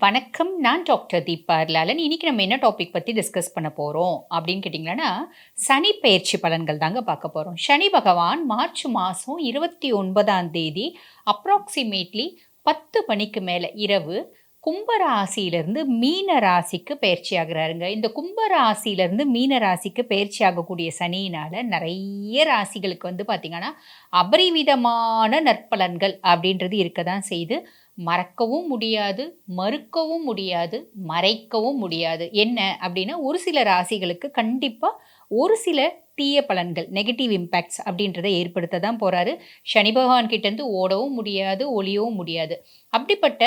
வணக்கம் நான் டாக்டர் தீபா லாலன் இன்னைக்கு நம்ம என்ன டாபிக் பற்றி டிஸ்கஸ் பண்ண போகிறோம் அப்படின்னு கேட்டிங்கன்னா சனி பயிற்சி பலன்கள் தாங்க பார்க்க போகிறோம் சனி பகவான் மார்ச் மாதம் இருபத்தி ஒன்பதாம் தேதி அப்ராக்சிமேட்லி பத்து மணிக்கு மேலே இரவு கும்பராசியிலிருந்து மீன ராசிக்கு பயிற்சி ஆகுறாருங்க இந்த கும்பராசியிலிருந்து மீன ராசிக்கு பயிற்சி ஆகக்கூடிய சனியினால் நிறைய ராசிகளுக்கு வந்து பார்த்திங்கன்னா அபரிவிதமான நற்பலன்கள் அப்படின்றது இருக்க தான் செய்து மறக்கவும் முடியாது மறுக்கவும் முடியாது மறைக்கவும் முடியாது. என்ன அப்படின்னா ஒரு சில ராசிகளுக்கு கண்டிப்பாக ஒரு சில தீய பலன்கள் நெகட்டிவ் இம்பேக்ட்ஸ் அப்படின்றத ஏற்படுத்த தான் போகிறாரு சனி பகவான் கிட்டேருந்து ஓடவும் முடியாது ஒளியவும் முடியாது. அப்படிப்பட்ட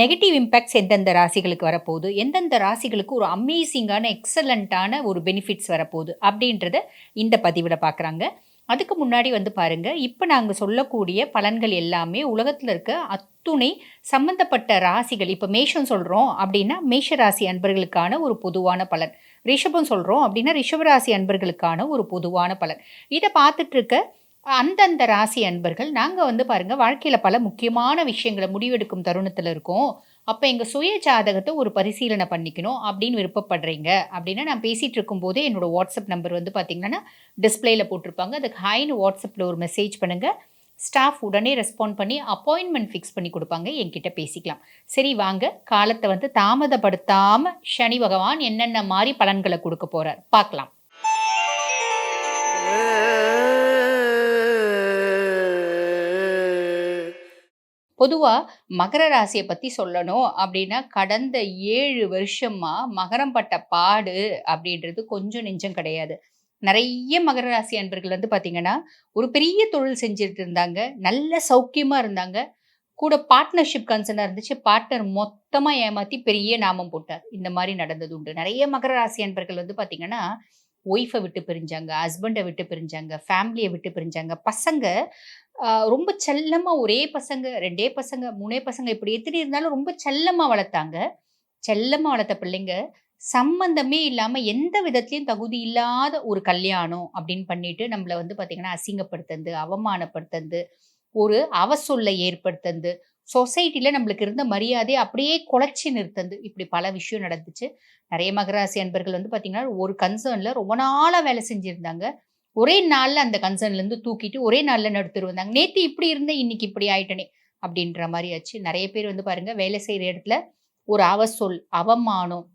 நெகட்டிவ் இம்பேக்ட்ஸ் எந்தெந்த ராசிகளுக்கு வரப்போகுது? எந்தெந்த ராசிகளுக்கு ஒரு அமேசிங்கான எக்ஸலண்ட்டான ஒரு பெனிஃபிட்ஸ் வரப்போகுது? அப்படின்றத இந்த பதிவில் பார்க்குறாங்க அதுக்கு முன்னாடி வந்து பாருங்க இப்போ நாங்கள் சொல்லக்கூடிய பலன்கள் எல்லாமே உலகத்தில் இருக்க அத்துணை சம்பந்தப்பட்ட ராசிகள் இப்போ மேஷம் சொல்கிறோம் அப்படின்னா மேஷ ராசி அன்பர்களுக்கான ஒரு பொதுவான பலன். ரிஷபம் சொல்கிறோம் அப்படின்னா ரிஷபராசி அன்பர்களுக்கான ஒரு பொதுவான பலன். இதை பார்த்துட்டு இருக்க அந்தந்த ராசி அன்பர்கள் நாங்கள் வந்து பாருங்கள் வாழ்க்கையில் பல முக்கியமான விஷயங்களை முடிவெடுக்கும் தருணத்தில் இருக்கோம். அப்போ எங்கள் சுய ஜாதகத்தை ஒரு பரிசீலனை பண்ணிக்கணும் அப்படின்னு விருப்பப்படுறீங்க. அப்படின்னா நான் பேசிகிட்டு இருக்கும்போதே என்னோடய வாட்ஸ்அப் நம்பர் வந்து பார்த்திங்கன்னா டிஸ்பிளேயில் போட்டிருப்பாங்க. அதுக்கு ஹைன்னு வாட்ஸ்அப்பில் ஒரு மெசேஜ் பண்ணுங்கள் ஸ்டாஃப் உடனே ரெஸ்பாண்ட் பண்ணி அப்பாயின்மெண்ட் ஃபிக்ஸ் பண்ணி கொடுப்பாங்க. என்கிட்ட பேசிக்கலாம். சரி வாங்க. காலத்தை வந்து தாமதப்படுத்தாமல் சனி பகவான் என்னென்ன மாதிரி பலன்களை கொடுக்க போகிறார் பார்க்கலாம். பொதுவாக மகர ராசியை பற்றி சொல்லணும் அப்படின்னா கடந்த ஏழு வருஷமாக மகரம் பட்ட பாடு அப்படின்றது கொஞ்சம் நெஞ்சம் கிடையாது. நிறைய மகர ராசி அன்பர்கள் வந்து பார்த்தீங்கன்னா ஒரு பெரிய தொழில் செஞ்சுட்டு இருந்தாங்க நல்ல சௌக்கியமாக இருந்தாங்க. கூட பார்ட்னர்ஷிப் கன்சர்னாக இருந்துச்சு பார்ட்னர் மொத்தமாக ஏமாற்றி பெரிய நாமம் போட்டார். இந்த மாதிரி நடந்தது உண்டு. நிறைய மகர ராசி அன்பர்கள் வந்து பார்த்தீங்கன்னா ஒய்ஃபை விட்டு பிரிஞ்சாங்க ஹஸ்பண்டை விட்டு பிரிஞ்சாங்க ஃபேமிலியை விட்டு பிரிஞ்சாங்க. பசங்க ரொம்ப செல்லமாக ஒரே பசங்க ரெண்டே பசங்க மூணே பசங்க இப்படி எத்தனை இருந்தாலும் ரொம்ப செல்லமாக வளர்த்தாங்க. செல்லமாக வளர்த்த பிள்ளைங்க சம்பந்தமே இல்லாமல் எந்த விதத்துலையும் தகுதி இல்லாத ஒரு கல்யாணம் அப்படின்னு பண்ணிட்டு நம்மளை வந்து பார்த்திங்கன்னா அசிங்கப்படுத்துறது அவமானப்படுத்துறது ஒரு அவசொல்லை ஏற்படுத்துறது சொசைட்டியில் நம்மளுக்கு இருந்த மரியாதையை அப்படியே குலைச்சி நிறுத்தந்து இப்படி பல விஷயம் நடந்துச்சு. நிறைய மகராசி அன்பர்கள் வந்து பார்த்திங்கன்னா ஒரு கன்சர்னில் ரொம்ப நாளாக வேலை செஞ்சுருந்தாங்க. ஒரே நாளில் அந்த கன்சர்ன்லேருந்து தூக்கிட்டு ஒரே நாளில் நடுத்துரு வந்தாங்க. நேற்று இப்படி இருந்தேன் இன்னைக்கு இப்படி ஆயிட்டனே அப்படின்ற மாதிரி ஆச்சு. நிறைய பேர் வந்து பாருங்கள் வேலை செய்கிற இடத்துல ஒரு அவசொல் அவமானம்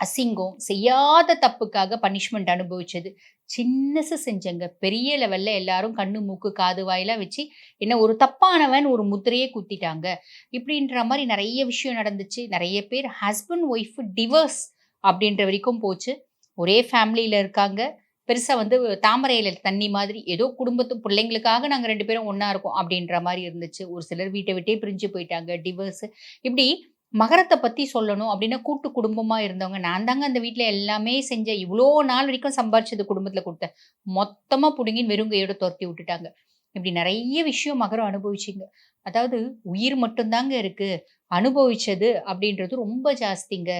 அசிங்கம் செய்யாத தப்புக்காக பனிஷ்மெண்ட் அனுபவிச்சது. சின்னசு செஞ்சங்க. பெரிய லெவல்ல எல்லாரும் கண்ணு மூக்கு காது வாயெல்லாம் வச்சு என்ன ஒரு தப்பானவன் ஒரு முத்திரையே குத்திட்டாங்க. இப்படின்ற மாதிரி நிறைய விஷயம் நடந்துச்சு. நிறைய பேர் ஹஸ்பண்ட் ஒய்ஃப் டிவர்ஸ் அப்படின்ற வரைக்கும் போச்சு. ஒரே ஃபேமிலியில் இருக்காங்க. பெருசாக வந்து தாமரையில் தண்ணி மாதிரி ஏதோ குடும்பத்து பிள்ளைங்களுக்காக நாங்கள் ரெண்டு பேரும் ஒன்றா இருக்கோம் அப்படின்ற மாதிரி இருந்துச்சு. ஒரு சிலர் வீட்டை விட்டே பிரிஞ்சு போயிட்டாங்க. டிவர்ஸ் இப்படி மகரத்தை பற்றி சொல்லணும் அப்படின்னா கூட்டு குடும்பமாக இருந்தவங்க நான் தாங்க அந்த வீட்டில் எல்லாமே செஞ்சேன். இவ்வளோ நாள் வரைக்கும் சம்பாரிச்சது குடும்பத்தில் கொடுத்தேன். மொத்தமாக பிடுங்கி வெறுங்கையோட துரத்தி விட்டுட்டாங்க. இப்படி நிறைய விஷயம் மகரம் அனுபவிச்சிங்க. அதாவது உயிர் மட்டும்தாங்க இருக்கு. அனுபவிச்சது அப்படின்றது ரொம்ப ஜாஸ்திங்க.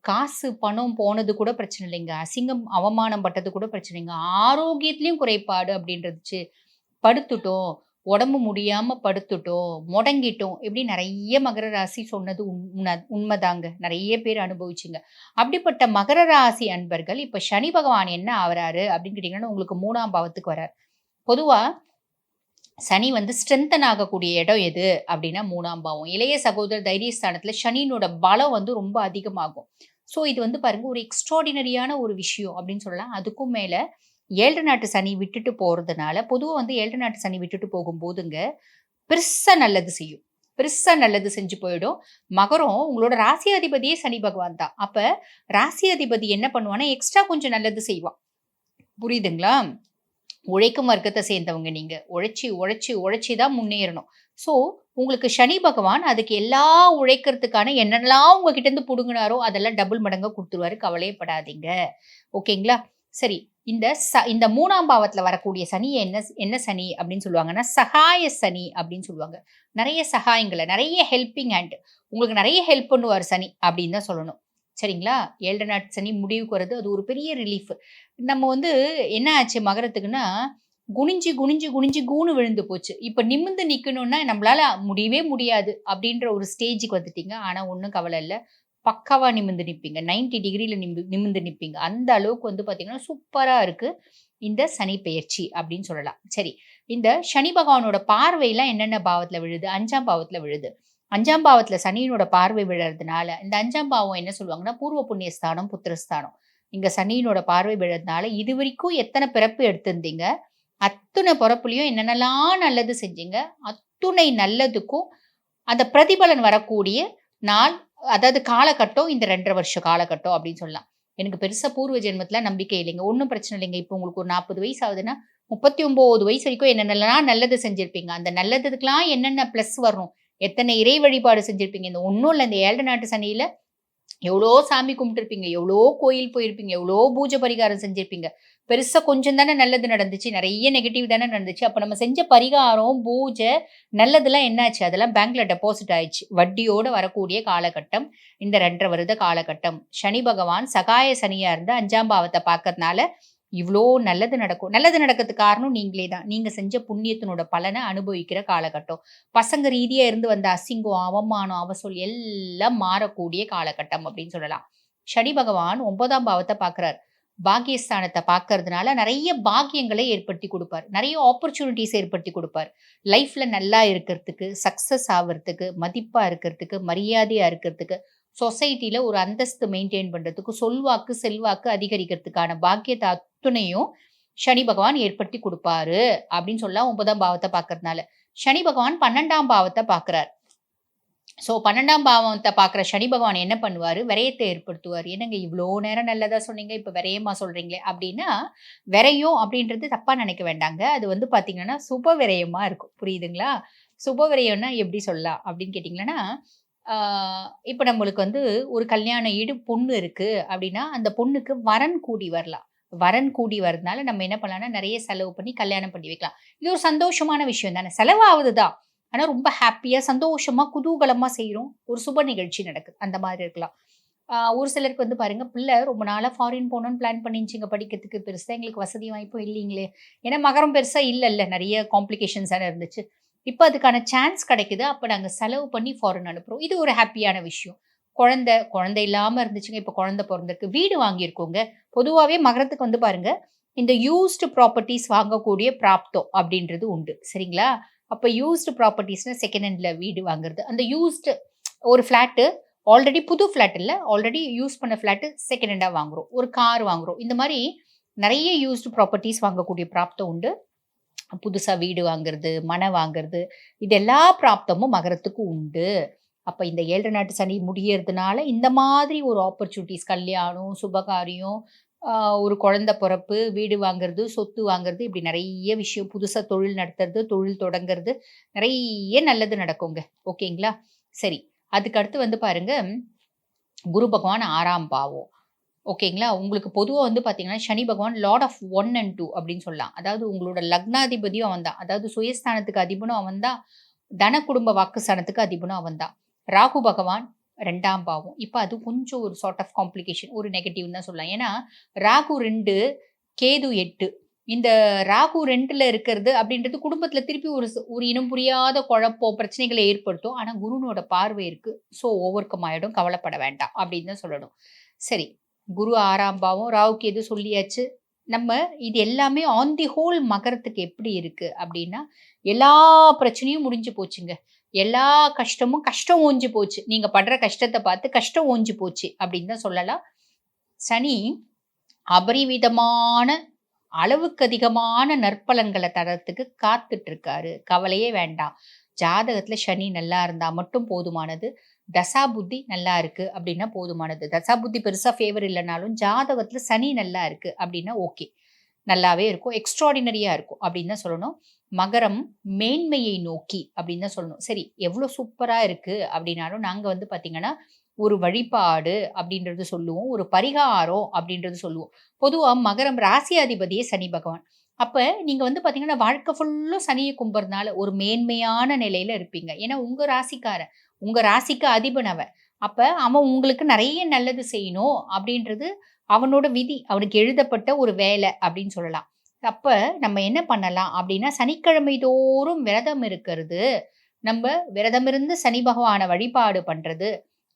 காசு பணம் போனது கூட பிரச்சனை இல்லைங்க அசிங்கம் அவமானம் பட்டது கூட பிரச்சனை இல்லைங்க ஆரோக்கியத்துலேயும் குறைபாடு அப்படின்றதுச்சு. படுத்துட்டோம். உடம்பு முடியாமல் படுத்துட்டோம். முடங்கிட்டோம். இப்படி நிறைய மகர ராசி சொன்னது உண்மை உண்மைதாங்க. நிறைய பேர் அனுபவிச்சுங்க. அப்படிப்பட்ட மகர ராசி அன்பர்கள் இப்போ சனி பகவான் என்ன ஆகிறாரு அப்படின்னு கேட்டிங்கன்னா உங்களுக்கு மூணாம் பாவத்துக்கு வரார் பொதுவாக சனி வந்து ஸ்ட்ரென்தன் ஆகக்கூடிய இடம் எது? அப்படின்னா மூணாம் பாவம். இளைய சகோதர தைரியஸ்தானத்தில் சனியினோட பலம் வந்து ரொம்ப அதிகமாகும். ஸோ இது வந்து பாருங்க ஒரு எக்ஸ்ட்ராடினரியான ஒரு விஷயம் அப்படின்னு சொல்லலாம். அதுக்கும் மேலே ஏழு நாட்டு சனி விட்டுட்டு போகிறதுனால பொதுவாக வந்து ஏழு நாட்டு சனி விட்டுட்டு போகும்போதுங்க பெருசாக நல்லது செய்யும். பெருசாக நல்லது செஞ்சு போயிடும். மகரம் உங்களோட ராசி அதிபதியே சனி பகவான் தான். அப்போ ராசி அதிபதி என்ன பண்ணுவான்னா எக்ஸ்ட்ரா கொஞ்சம் நல்லது செய்வான். புரியுதுங்களா? உழைக்கும் வர்க்கத்தை சேர்ந்தவங்க நீங்கள் உழைச்சி உழைச்சி உழைச்சி தான் முன்னேறணும். ஸோ உங்களுக்கு சனி பகவான் அதுக்கு எல்லா உழைக்கிறதுக்கான என்னென்னலாம் உங்ககிட்ட இருந்து பிடுங்கினாரோ அதெல்லாம் டபுள் மடங்காக கொடுத்துருவாரு. கவலையப்படாதீங்க ஓகேங்களா? சரி இந்த ச இந்த மூணாம் பாவத்தில் வரக்கூடிய சனி என்ன என்ன சனி அப்படின்னு சொல்லுவாங்கன்னா சகாய சனி அப்படின்னு சொல்லுவாங்க. நிறைய சகாயங்களை நிறைய ஹெல்பிங் ஹேண்ட் உங்களுக்கு நிறைய ஹெல்ப் பண்ணுவார் சனி அப்படின்னு தான் சொல்லணும். சரிங்களா? ஏழரை நாட்டு சனி முடிவுக்கு வரது அது ஒரு பெரிய ரிலீஃப் நம்ம வந்து என்ன ஆச்சு மகரத்துக்குன்னா குனிஞ்சு குனிஞ்சு குனிஞ்சு கூணு விழுந்து போச்சு. இப்போ நிமிந்து நிற்கணும்னா நம்மளால முடியவே முடியாது அப்படின்ற ஒரு ஸ்டேஜுக்கு வந்துட்டீங்க. ஆனால் ஒன்றும் கவலை இல்லை. பக்காவாக நிமிந்து நிற்பீங்க 90 டிகிரியில் நிமி நிமிந்து நிற்பீங்க அந்த அளவுக்கு வந்து பார்த்தீங்கன்னா சூப்பராக இருக்குது இந்த சனி பெயர்ச்சி அப்படின்னு சொல்லலாம். சரி இந்த சனி பகவானோட பார்வையெல்லாம் என்னென்ன பாவத்தில் விழுது? அஞ்சாம் பாவத்தில் விழுது. அஞ்சாம் பாவத்தில் சனியினோட பார்வை விழுறதுனால இந்த அஞ்சாம் பாவம் என்ன சொல்லுவாங்கன்னா பூர்வ புண்ணிய ஸ்தானம் புத்திரஸ்தானம். இங்கே சனியினோட பார்வை விழுறதுனால இது வரைக்கும் எத்தனை பிறப்பு எடுத்திருந்தீங்க? அத்துணை பிறப்புலையும் என்னென்னலாம் நல்லது செஞ்சீங்க? அத்துணை நல்லதுக்கும் அந்த பிரதிபலன் வரக்கூடிய நாள் அதாவது காலகட்டம் இந்த ரெண்டரை வருஷ காலகட்டம் அப்படின்னு சொல்லலாம். எனக்கு பெருசாக பூர்வ ஜென்மத்தில் நம்பிக்கை இல்லைங்க. ஒன்றும் பிரச்சனை இல்லைங்க. இப்போ உங்களுக்கு ஒரு நாற்பது வயசு ஆகுதுன்னா முப்பத்தி ஒம்பது வயசு வரைக்கும் என்னென்னலாம் நல்லது செஞ்சுருப்பீங்க? அந்த நல்லதுக்கெலாம் என்னென்ன ப்ளஸ் வரணும்? எத்தனை இறை வழிபாடு செஞ்சுருப்பீங்க? இந்த ஒன்றும் இல்லை இந்த ஏழு நாட்டு சனியில் எவ்வளோ சாமி கும்பிட்டுருப்பீங்க? எவ்வளோ கோயில் போயிருப்பீங்க? எவ்வளோ பூஜை பரிகாரம் செஞ்சுருப்பீங்க? பெருசாக கொஞ்சம் தானே நல்லது நடந்துச்சு. நிறைய நெகட்டிவ் தானே நடந்துச்சு. அப்போ நம்ம செஞ்ச பரிகாரம் பூஜை நல்லதெல்லாம் என்னாச்சு? அதெல்லாம் பேங்க்ல டெபாசிட் ஆயிடுச்சு. வட்டியோட வரக்கூடிய காலகட்டம் இந்த ரெண்டரை வருத காலகட்டம். சனி பகவான் சகாய சனியாக இருந்து அஞ்சாம் பாவத்தை பார்க்கறதுனால இவ்வளோ நல்லது நடக்கும். நல்லது நடக்கிறதுக்கு காரணம் நீங்களே தான். நீங்கள் செஞ்ச புண்ணியத்தினோட பலனை அனுபவிக்கிற காலகட்டம். பசங்க ரீதியாக இருந்து வந்த அசிங்கம் அவமானம் அவசொல் எல்லாம் மாறக்கூடிய காலகட்டம் அப்படின்னு சொல்லலாம். சனி பகவான் ஒன்பதாம் பாவத்தை பார்க்குறார். பாக்கியஸ்தானத்தை பார்க்கறதுனால நிறைய பாக்கியங்களை ஏற்படுத்தி கொடுப்பார். நிறைய ஆப்பர்ச்சுனிட்டிஸ் ஏற்படுத்தி கொடுப்பார். லைஃப்ல நல்லா இருக்கிறதுக்கு சக்சஸ் ஆகிறதுக்கு மதிப்பாக இருக்கிறதுக்கு மரியாதையாக இருக்கிறதுக்கு சொசைட்டில ஒரு அந்தஸ்து மெயின்டைன் பண்றதுக்கு சொல்வாக்கு செல்வாக்கு அதிகரிக்கிறதுக்கான பாக்கியத்தை அத்துணையும் சனி பகவான் ஏற்படுத்தி கொடுப்பாரு அப்படின்னு சொல்லலாம் ஒன்பதாம் பாவத்தை பார்க்கறதுனால. சனி பகவான் பன்னெண்டாம் பாவத்தை பார்க்குறார். ஸோ பன்னெண்டாம் பாவத்தை பார்க்குற சனி பகவான் என்ன பண்ணுவார்? விரயத்தை ஏற்படுத்துவார். என்னங்க இவ்வளோ நேரம் நல்லதாக சொன்னீங்க? இப்போ விரயமா சொல்கிறீங்களே அப்படின்னா விரயம் அப்படின்றது தப்பாக நினைக்க வேண்டாங்க. அது வந்து பார்த்தீங்கன்னா சுப விரயமாக இருக்கும். புரியுதுங்களா? சுப விரயம்னா எப்படி சொல்லலாம் அப்படின்னு கேட்டிங்கன்னா இப்போ நம்மளுக்கு வந்து ஒரு கல்யாண ஈடு பொண்ணு இருக்குது அப்படின்னா அந்த பொண்ணுக்கு வரன் கூடி வரலாம். வரன் கூடி வரதுனால நம்ம என்ன பண்ணலாம்னா நிறைய செலவு பண்ணி கல்யாணம் பண்ணி வைக்கலாம். இது ஒரு சந்தோஷமான விஷயம் தானே. செலவாகுது தான் ஆனால் ரொம்ப ஹாப்பியாக சந்தோஷமாக குதூகலமாக செய்கிறோம் ஒரு சுப நிகழ்ச்சி நடக்குது. அந்த மாதிரி இருக்கலாம். ஒரு சிலருக்கு வந்து பாருங்க பிள்ளை ரொம்ப நாளாக ஃபாரின் போகணுன்னு பிளான் பண்ணிச்சுங்க படிக்கிறதுக்கு. பெருசாக எங்களுக்கு வசதி வாய்ப்பும் இல்லைங்களே. ஏன்னா மகரம் பெருசாக இல்லை இல்லை நிறைய காம்ப்ளிகேஷன்ஸ் தானே இருந்துச்சு. இப்போ அதுக்கான சான்ஸ் கிடைக்குது. அப்போ நாங்கள் செலவு பண்ணி ஃபாரின் அனுப்புகிறோம் இது ஒரு ஹாப்பியான விஷயம். குழந்தை குழந்தை இல்லாமல் இருந்துச்சுங்க. இப்போ குழந்தை பிறந்திருக்கு. வீடு வாங்கியிருக்கோங்க. பொதுவாகவே மகரத்துக்கு வந்து பாருங்க. இந்த யூஸ்டு ப்ராப்பர்ட்டிஸ் வாங்கக்கூடிய பிராப்தம் அப்படின்றது உண்டு. சரிங்களா? அப்போ யூஸ்டு ப்ராப்பர்ட்டிஸ்னா செகண்ட் ஹேண்டில் வீடு வாங்குறது. அந்த யூஸ்டு ஒரு ஃப்ளாட்டு ஆல்ரெடி புது ஃப்ளாட் இல்லை. ஆல்ரெடி யூஸ் பண்ண ஃப்ளாட்டு செகண்ட் ஹேண்டாக வாங்குறோம். ஒரு கார் வாங்குறோம். இந்த மாதிரி நிறைய யூஸ்டு ப்ராப்பர்ட்டிஸ் வாங்கக்கூடிய பிராப்தம் உண்டு. புதுசாக வீடு வாங்குறது மனை வாங்குறது. இது எல்லா பிராப்தமும் மகரத்துக்கு உண்டு. அப்போ இந்த ஏழரை நாட்டு சனி முடியறதுனால இந்த மாதிரி ஒரு ஆப்பர்ச்சுனிட்டிஸ் கல்யாணம் சுபகாரியம் ஒரு குழந்த பிறப்பு வீடு வாங்குறது சொத்து வாங்குறது இப்படி நிறைய விஷயம் புதுசாக தொழில் நடத்துறது தொழில் தொடங்குறது நிறைய நல்லது நடக்குங்க. ஓகேங்களா? சரி அதுக்கு அடுத்து வந்து பாருங்க குரு பகவான் ஆறாம் பாவம். ஓகேங்களா? உங்களுக்கு பொதுவாக வந்து பார்த்தீங்கன்னா Shani Bhagavan lord of one and two அப்படின்னு சொல்லலாம். அதாவது உங்களோட லக்னாதிபதியும் அவன் தான் அதாவது சுயஸ்தானத்துக்கு அதிபனும் அவன் தான் தன குடும்ப வாக்குஸ்தானத்துக்கு அதிபனும் அவன் தான் ராகு பகவான் ரெண்டாம் பாவம். இப்போ அது கொஞ்சம் ஒரு சார்ட் ஆஃப் காம்ப்ளிகேஷன் ஒரு நெகட்டிவ் தான் சொல்லலாம். ஏன்னா ராகு ரெண்டு கேது எட்டு. இந்த ராகு ரெண்டில் இருக்கிறது அப்படின்றது குடும்பத்தில் திருப்பி ஒரு ஒரு இனம் புரியாத குழப்பம் பிரச்சனைகளை ஏற்படுத்தும். ஆனால் குருனோட பார்வை இருக்குது ஸோ ஓவர் கம் ஆகிடும் கவலைப்பட வேண்டாம் அப்படின்னு தான் சொல்லணும். சரி குரு ஆறாம் பாவம் ராகுக்கு எது சொல்லியாச்சு? நம்ம இது எல்லாமே ஆன் தி ஹோல் மகரத்துக்கு எப்படி இருக்குது அப்படின்னா எல்லா பிரச்சனையும் முடிஞ்சு போச்சுங்க. எல்லா கஷ்டமும் கஷ்டம் ஓஞ்சி போச்சு. நீங்கள் படுற கஷ்டத்தை பார்த்து கஷ்டம் ஓஞ்சி போச்சு அப்படின்னு தான் சொல்லலாம். சனி அபரிவிதமான அளவுக்கு அதிகமான நற்பலன்களை தரத்துக்கு காத்துட்டு இருக்காரு கவலையே வேண்டாம். ஜாதகத்தில் சனி நல்லா இருந்தால் மட்டும் போதுமானது. தசா புத்தி நல்லா இருக்கு அப்படின்னா போதுமானது. தசா புத்தி பெருசாக ஃபேவர் இல்லைனாலும் ஜாதகத்தில் சனி நல்லா இருக்கு அப்படின்னா ஓகே நல்லாவே இருக்கும். எக்ஸ்ட்ராடினரியாக இருக்கும் அப்படின்னு தான் சொல்லணும். மகரம் மேன்மையை நோக்கி அப்படின்னு தான் சொல்லணும். சரி எவ்வளோ சூப்பராக இருக்குது அப்படின்னாலும் நாங்கள் வந்து பார்த்திங்கன்னா ஒரு வழிபாடு அப்படின்றது சொல்லுவோம். ஒரு பரிகாரம் அப்படின்றது சொல்லுவோம். பொதுவாக மகரம் ராசியாதிபதியே சனி பகவான். அப்போ நீங்கள் வந்து பார்த்தீங்கன்னா வாழ்க்கை ஃபுல்லும் சனியை கும்புறதுனால ஒரு மேன்மையான நிலையில் இருப்பீங்க. ஏன்னா உங்கள் ராசிக்காரன் உங்கள் ராசிக்கு அதிபன் அவன். அவன் உங்களுக்கு நிறைய நல்லது செய்யணும் அப்படின்றது அவனோட விதி அவனுக்கு எழுதப்பட்ட ஒரு வேலை அப்படின்னு சொல்லலாம் அப்ப நம்ம என்ன பண்ணலாம் அப்படின்னா, சனிக்கிழமை தோறும் விரதம் இருக்கிறது, நம்ம விரதம் இருந்து சனி பகவானை வழிபாடு பண்றது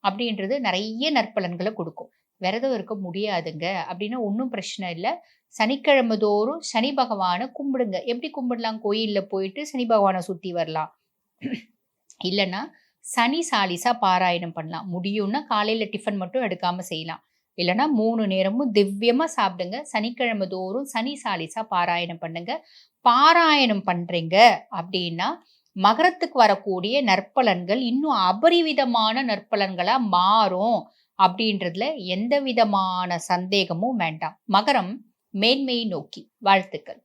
அப்படின்றது நிறைய நற்பலன்களை கொடுக்கும் விரதம் இருக்க முடியாதுங்க அப்படின்னா ஒன்றும் பிரச்சனை இல்லை சனிக்கிழமை தோறும் சனி பகவானை கும்பிடுங்க. எப்படி கும்பிடலாம்? கோயிலில் போயிட்டு சனி பகவானை சுற்றி வரலாம். இல்லைன்னா சனி சாலிசா பாராயணம் பண்ணலாம். முடியும்னா காலையில் டிஃபன் மட்டும் எடுக்காமல் செய்யலாம். இல்லைனா மூணு நேரமும் திவ்யமாக சாப்பிடுங்க. சனிக்கிழமை தோறும் சனி சாலிசா பாராயணம் பண்ணுங்க. பாராயணம் பண்ணுறீங்க அப்படின்னா, மகரத்துக்கு வரக்கூடிய நற்பலன்கள் இன்னும் அபரிவிதமான நற்பலன்களாக மாறும் அப்படின்றதுல எந்த விதமான சந்தேகமும் வேண்டாம். மகரம் மேன்மையை நோக்கி வாழ்த்துக்கள்.